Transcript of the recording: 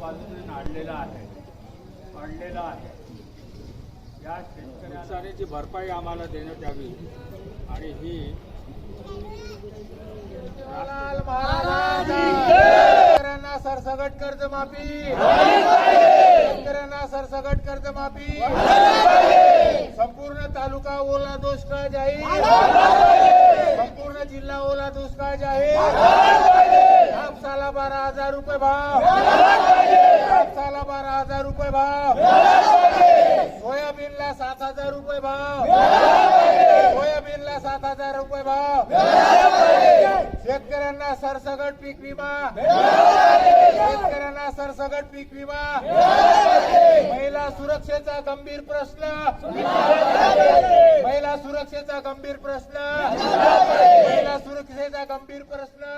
बाजूने नाडलेला आहे. काढलेला आहे. या शेतकऱ्या भरपाई आम्हाला देण्यात यावी आणि ही शेतकऱ्यांना सरसगट कर्जमाफी! शेतकऱ्यांना सरसगट कर्जमाफी! संपूर्ण तालुका ओला दुष्काळ जाहीर! संपूर्ण जिल्हा ओला दुष्काळ जाहीर! हजार रुपये भाव. कापसाला बारा हजार रुपये भाव. सोयाबीनला सात हजार रुपये भाव. सोयाबीनला सात हजार रुपये भाव. शेतकऱ्यांना सरसगट पीक विमा. शेतकऱ्यांना सरसगट पीक विमा. महिला सुरक्षेचा गंभीर प्रश्न. महिला सुरक्षेचा गंभीर प्रश्न. महिला सुरक्षेचा गंभीर प्रश्न.